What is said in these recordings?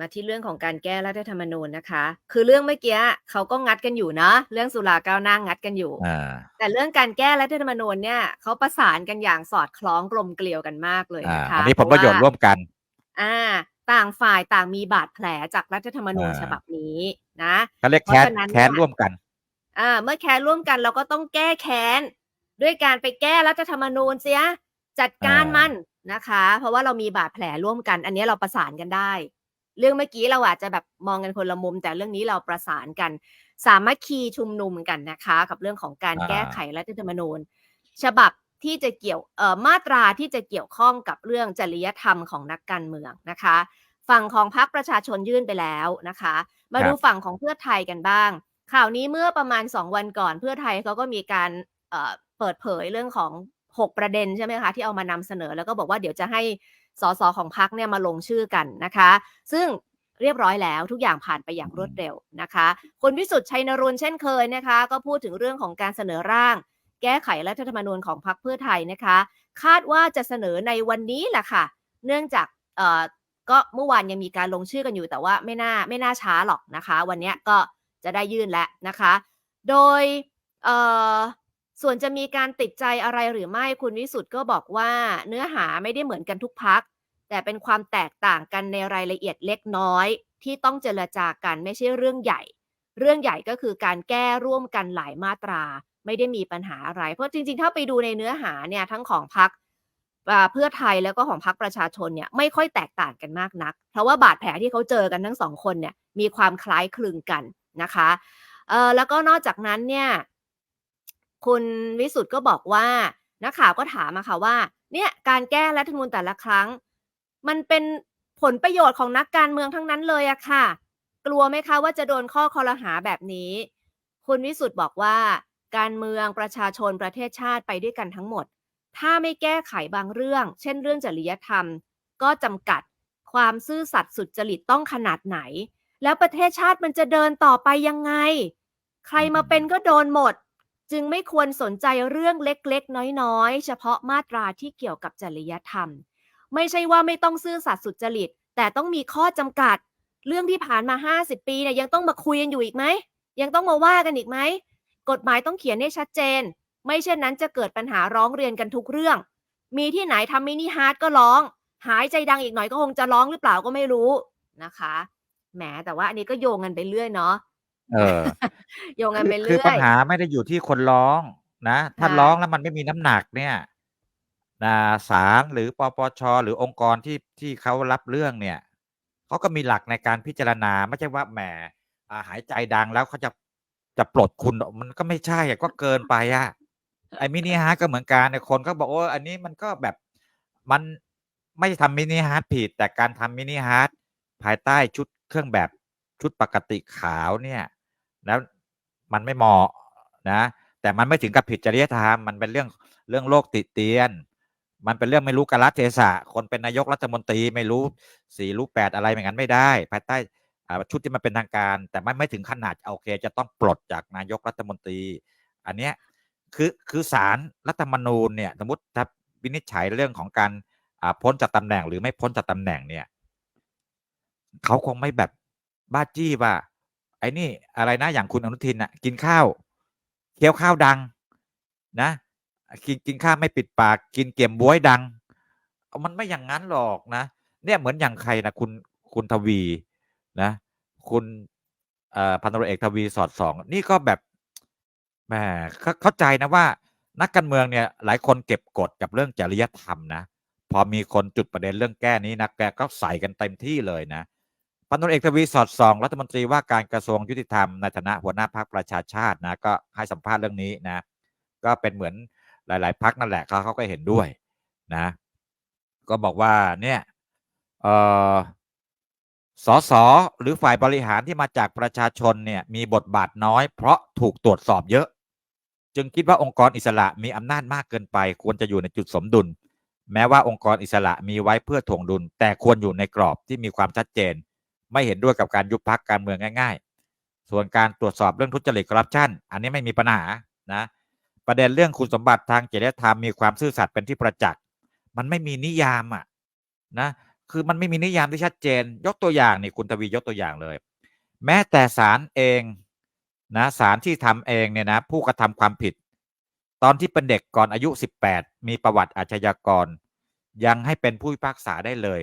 มาที่เรื่องของการแก้รัฐธรรมนูญนะคะ คือเรื่องเมื่อกี้เขาก็งัดกันอยู่เนาะเรื่องสุราก้าวหน้างัดกันอยู่อ่าแต่เรื่องการแก้รัฐธรรมนูญเนี่ยเขาประสานกันอย่างสอดคล้องกลมเกลียวกันมากเลยอ่านะคะอันนี้ผลประโยชน์เพาร่วมกัน อ่า ต่างฝ่ายต่างมีบาดแผลจากรัฐธรรมนูญอ่าฉบับนี้นะเขาเรียกเพราะแค้นฉะนั้นแค้นเนี่ยร่วมกัน อ่า เมื่อแค้นร่วมกันเราก็ต้องแก้แค้นด้วยการไปแก้รัฐธรรมนูญเสียจัดการอ่ามัมันนะคะ เพราะว่าเรามีบาดแผลร่วมกัน อันนี้เราประสานกันได้ เรื่องเมื่อกี้เราอาจจะแบบมองกันคนละมุม แต่เรื่องนี้เราประสานกัน สามัคคีชุมนุมกันนะคะ กับเรื่องของการแก้ไขรัฐธรรมนูญ ฉบับที่จะเกี่ยวเอ่อมาตราที่จะเกี่ยวข้องกับเรื่องจริยธรรมของนักการเมืองนะคะ ฝั่งของพรรคประชาชนยื่นไปแล้วนะคะ มาครับดูฝั่งของเพื่อไทยกันบ้าง ข่าวนี้เมื่อประมาณ 2 วันก่อน เพื่อไทยเขาก็มีการเอ่อเปิดเผยเรื่องของ 6 ประเด็นใช่ไหมคะที่เอามานำเสนอแล้วก็บอกว่าเดี๋ยวจะให้ สสของพรรคเนี่ยมาลงชื่อกันนะคะ ซึ่งเรียบร้อยแล้วทุกอย่างผ่านไปอย่างรวดเร็วนะคะคุณวิสุทธิ์ชัยนรุนเช่นเคยนะคะ ก็พูดถึงเรื่องของการเสนอร่าง แก้ไขรัฐธรรมนูญของพรรคเพื่อไทยนะคะ คาดว่าจะเสนอในวันนี้แหละค่ะ เนื่องจากเอ่อก็เมื่อวานยังมีการลงชื่อกันอยู่แต่ว่าไม่น่าไม่น่าช้าหรอกนะคะ วันนี้ก็จะได้ยื่นแล้วนะคะ โดยเอ่อ ส่วนจะมีการติดใจอะไรหรือไม่คุณวิสุทธ์ก็บอกว่าเนื้อหาไม่ได้เหมือนกันทุกพัก แต่เป็นความแตกต่างกันในรายละเอียดเล็กน้อย ที่ต้องเจรจากันไม่ใช่เรื่องใหญ่ เรื่องใหญ่ก็คือการแก้ร่วมกันหลายมาตรา ไม่ได้มีปัญหาอะไร เพราะจริงๆ ถ้าไปดูในเนื้อหาเนี่ยทั้งของพักเพื่อไทยแล้วก็ของพักประชาชนเนี่ยไม่ค่อยแตกต่างกันมากนัก เพราะว่าบาดแผลที่เขาเจอกันทั้งสองคนเนี่ยมีความคล้ายคลึงกันนะคะเออแล้วก็นอกจากนั้นเนี่ย คุณวิสุทธ์ก็บอกว่านักข่าวก็ถามมาค่ะว่า เนี่ยการแก้รัฐธรรมนูญแต่ละครั้ง มันเป็นผลประโยชน์ของนักการเมืองทั้งนั้นเลยอะค่ะ กลัวไหมคะว่าจะโดนข้อคอรหาแบบนี้ คุณวิสุทธ์บอกว่า การเมืองประชาชนประเทศชาติไปด้วยกันทั้งหมด ถ้าไม่แก้ไขบางเรื่อง เช่นเรื่องจริยธรรม ก็จำกัดความซื่อสัตย์สุจริตต้องขนาดไหน แล้วประเทศชาติมันจะเดินต่อไปยังไง ใครมาเป็นก็โดนหมด จึงไม่ควรสนใจเรื่องเล็กๆ น้อยๆ เฉพาะมาตราที่เกี่ยวกับจริยธรรม ไม่ใช่ว่าไม่ต้องซื่อสัตย์สุจริต แต่ต้องมีข้อจำกัด เรื่องที่ผ่านมา 50 ปีเนี่ยยังต้องมาคุยกันอยู่อีกไหม ยังต้องมาว่ากันอีกไหม กฎหมายต้องเขียนให้ชัดเจน ไม่เช่นนั้นจะเกิดปัญหาร้องเรียนกันทุกเรื่อง มีที่ไหนทำมินิฮาร์ดก็ร้อง หายใจดังอีกหน่อยก็คงจะร้องหรือเปล่าก็ไม่รู้นะคะแหมแต่ว่าอันนี้ก็โยงกันไปเรื่อยเนาะ เออ โยงกันไปคือเรื่ปัอญยหาไม่ได้อยู่ที่คนร้องนะถ้าค่ะร้องแล้วมันไม่มีน้ำหนักเนี่ยนะศาล หรือ ปปช หรือองค์กรที่ ที่เขารับเรื่องเนี่ย เขาก็มีหลักในการพิจารณา ไม่ใช่ว่าแหม อ่า หายใจดังแล้วเขาจะ จะปลดคุณมันก็ไม่ใช่อะ ก็เกินไปอะ ไอ้มินิฮาร์ทก็เหมือนกันเนี่ย คนก็บอกว่าอันนี้มันก็แบบ มัน ไม่ได้ทำมินิฮาร์ทผิด แต่การทำมินิฮาร์ทภายใต้ชุดเครื่องแบบ ชุดปกติขาวเนี่ย แล้วมันไม่เหมาะนะแต่มันไม่ถึงกับผิดจริยธรรมมันเป็นเรื่องเรื่องโลกติเตียน มันเป็นเรื่องไม่รู้กาลเทศะคนเป็นนายกรัฐมนตรีไม่รู้สี่รู้แปดอะไรอย่างนั้นไม่ได้ ภายใต้ชุดที่มันเป็นทางการ แต่ไมันไม่ถึงขนาดโอเค จะต้องปลดจากนายกรัฐมนตรี อันเนี้ยคือคือสารรัฐธรรมนูญเนี่ยสมมติถ้าวินิจฉัยเรื่องของการอ่าพ้นจากตำแหน่งหรือไม่พ้นจากตำแหน่งเนี่ยเขาคงไม่แบบบ้าจี้ว่า อ้นี่อะไรนะอย่างคุณอนุทินอะ กินข้าวเคี้ยวข้าวดัง นะกินกินข้าวไม่ปิดปาก กินเกี่ยมบ้วยดัง มันไม่อย่างนั้นหรอกนะเนี่ยเหมือนอย่างใครนะคุณคุณทวีนะ คุณอ่อพันตำรวจเอกทวีสอดสองนี่ก็แบบแหมเขาเข้าใจนะว่า นักการเมืองเนี่ย หลายคนเก็บกดกับเรื่องจริยธรรมนะ พอมีคนจุดประเด็นเรื่องแก้นี้นะแกก็ใส่กันเต็มที่เลยนะ พันตำรวจเอกทวีสอดส่องรัฐมนตรีว่าการกระทรวงยุติธรรมในฐานะหัวหน้าพรรคประชาชาตินะก็ให้สัมภาษณ์เรื่องนี้นะก็เป็นเหมือนหลาย ๆพักนั่นแหละเขาเขาก็เห็นด้วยนะก็บอกว่าเนี่ยเออสสหรือฝ่ายบริหารที่มาจากประชาชนเนี่ยมีบทบาทน้อยเพราะถูกตรวจสอบเยอะ จึงคิดว่าองค์กรอิสระมีอำนาจมากเกินไป ควรจะอยู่ในจุดสมดุล แม้ว่าองค์กรอิสระมีไว้เพื่อถ่วงดุล แต่ควรอยู่ในกรอบที่มีความชัดเจน ไม่เห็นด้วยกับการยุบพักการเมืองง่าย ๆ ส่วนการตรวจสอบเรื่องทุจริตคอร์รัปชันอันนี้ไม่มีปัญหานะประเด็นเรื่องคุณสมบัติทางจริยธรรมมีความซื่อสัตย์เป็นที่ประจักษ์มันไม่มีนิยามอะนะคือมันไม่มีนิยามที่ชัดเจน ยกตัวอย่างนี่คุณทวียกตัวอย่างเลย แม้แต่ศาลเองนะศาลที่ทำเองเนี่ยนะผู้กระทำความผิด ตอนที่เป็นเด็กก่อนอายุ 18 มีประวัติอาชญากร ยังให้เป็นผู้พิพากษาได้เลย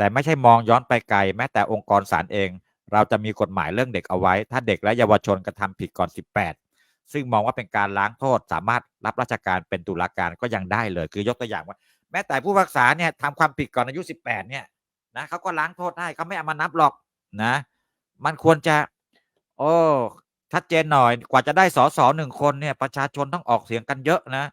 แต่ไม่ใช่มองย้อนไปไกล แม้แต่องค์กรศาลเอง เราจะมีกฎหมายเรื่องเด็กเอาไว้ ถ้าเด็กและเยาวชนกระทำผิดก่อน 18 ซึ่งมองว่าเป็นการล้างโทษ สามารถรับราชการเป็นตุลาการก็ยังได้เลย คือยกตัวอย่างว่า แม้แต่ผู้พิพากษาเนี่ยทำความผิดก่อนอายุ 18 เนี่ยนะเขาก็ล้างโทษได้เขาไม่เอามานับหรอกนะ มันควรจะ โอ้ชัดเจนหน่อยกว่าจะได้สอสอหนึ่งคนเนี่ยประชาชนต้องออกเสียงกันเยอะนะ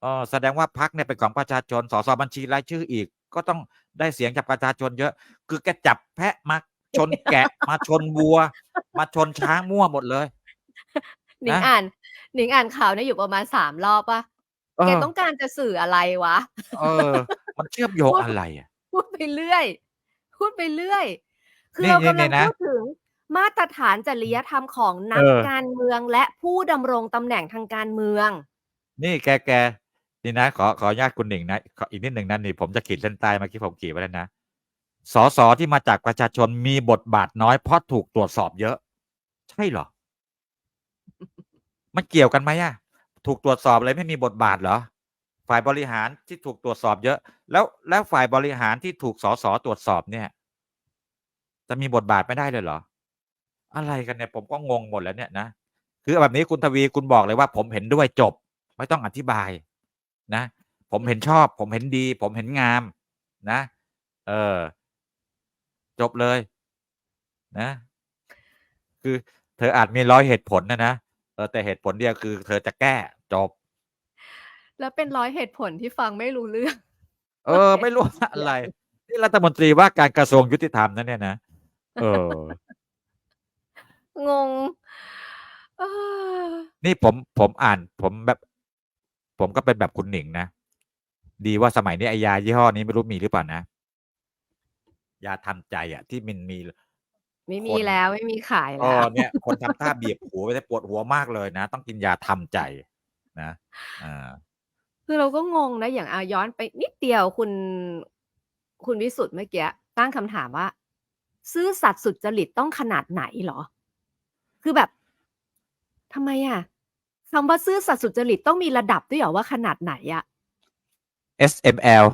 เออแสดงว่าพักเนี่ยเป็นของประชาชนสอสอบัญชีรายชื่ออีก ก็ต้องได้เสียงจากประชาชนเยอะ คือแกจับแพะมาชนแกะมาชนวัว มาชนช้างมั่วหมดเลยหนิงนะอ่านหนิงอ่านข่าวเนี่ยอยู่ประมาณสามรอบป่ะเอแกอต้องการจะสื่ออะไรวะ เออ มันเชื่อมโยงพูดอะไรอะพูดไปเรื่อย พูดไปเรื่อย คือนี่เรานี่กำลันี่งนะพูดถึงมาตรฐานจริยธรรมของนัเอกอการเมืองและผู้ดำรงตำแหน่งทางการเมือง นี่แกแก นี่นะขอขออนุญาตคุณหนิงนะขออีกนิดหนึ่งนะนี่ผมจะขีดเส้นใต้เมื่อกี้ผมขีดไว้แล้วนะสอสอที่มาจากประชาชนมีบทบาทน้อยเพราะถูกตรวจสอบเยอะ ใช่เหรอ มันเกี่ยวกันไหมอะถูกตรวจสอบเลยไม่มีบทบาทเหรอ ฝ่ายบริหารที่ถูกตรวจสอบเยอะ แล้วแล้วฝ่ายบริหารที่ถูกสอสอตรวจสอบเนี่ย จะมีบทบาทไม่ได้เลยเหรอ อะไรกันเนี่ย ผมก็งงหมดแล้วเนี่ยนะคือแบบนี้คุณทวีคุณบอกเลยว่า ผมเห็นด้วยจบ ไม่ต้องอธิบาย นะ ผมเห็นชอบ ผมเห็นดี ผมเห็นงามนะ เออ จบเลย นะ คือเธออาจมีร้อยเหตุผลนะนะเออแต่เหตุผลเดียวคือ เธอจะแก้จบ แล้วเป็นร้อยเหตุผลที่ฟังไม่รู้เรื่อง เออ ไม่รู้ว่าอะไร นี่รัฐมนตรีว่าการกระทรวงยุติธรรมนั่นเนี่ยนะเออ งง เออ นี่ผมผมอ่านผมแบบ ผมก็เป็นแบบคุณหนิงนะ ดีว่าสมัยนี้ไอยายี่ห้อนี้ไม่รู้มีหรือเปล่านะ ยาทำใจอะ ที่มันมี ไม่คมีนแล้วไม่มีขายเอแล้อวเนี่ย คนทำท่าบีบหัวไปได้ปวดหัวมากเลยนะ ต้องกินยาทำใจนะอ่าคือเราก็งงนะ อย่างอาย้อนไปนิดเดียวคุณ คุณวิสุทธ์เมื่อกี้ตั้งคำถามว่า ซื่อสัตย์สุจริตต้องขนาดไหนเหรอ คือแบบทำไมอะ คำว่าซื่อสัตย์สุจริตต้องมีระดับด้วยเหรอว่าขนาดไหนอะ SML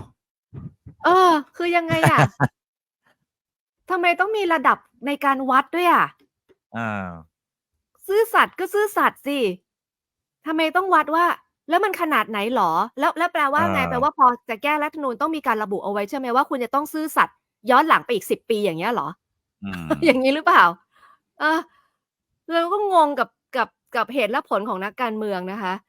เออ คือยังไงอะทำไมต้องมีระดับในการวัดด้วยอะอ่าซื่อสัตย์ก็ซื่อสัตย์สิทำไมต้องวัดว่า แล้วมันขนาดไหนหรอ แล้วแล้วแปลว่าไงเออแปลว่าพอจะแก้รัฐธรรมนูญต้องมีการระบุเอาไว้ใช่ไหมว่าคุณจะต้องซื่อสัตย์ย้อนหลังไปอีกสิบปีอย่างเงี้ยเหรออืมอย่างนี้หรือเปล่า เออเราก็งงกับกับ กับเหตุและผลของนักการเมืองนะคะ